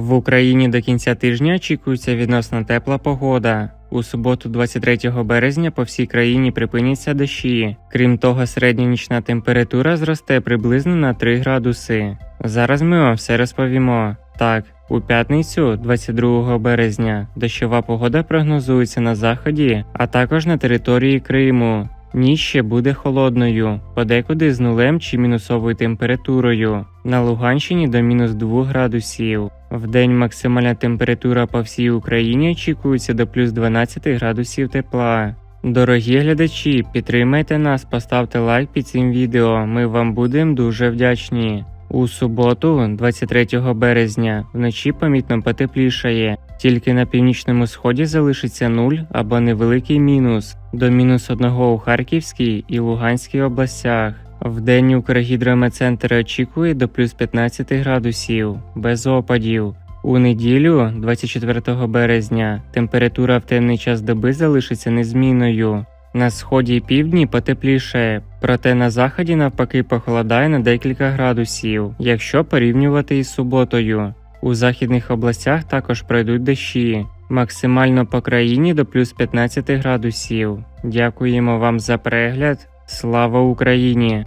В Україні до кінця тижня очікується відносно тепла погода. У суботу, 23 березня, по всій країні припиняться дощі. Крім того, середня нічна температура зросте приблизно на 3 градуси. Зараз ми вам все розповімо. Так, у п'ятницю, 22 березня, дощова погода прогнозується на заході, а також на території Криму. Ніч ще буде холодною, подекуди з нулем чи мінусовою температурою. На Луганщині до мінус 2 градусів. Вдень максимальна температура по всій Україні очікується до плюс 12 градусів тепла. Дорогі глядачі, підтримайте нас, поставте лайк під цим відео. Ми вам будемо дуже вдячні. У суботу, 23 березня, вночі помітно потеплішає. Тільки на північному сході залишиться нуль або невеликий мінус до мінус одного у Харківській і Луганській областях. Вдень Укргідрометцентр очікує до плюс 15 градусів, без опадів. У неділю, 24 березня, температура в темний час доби залишиться незмінною. На сході і півдні потепліше, проте на заході навпаки похолодає на декілька градусів, якщо порівнювати із суботою. У західних областях також пройдуть дощі, максимально по країні до плюс 15 градусів. Дякуємо вам за перегляд. Слава Україні!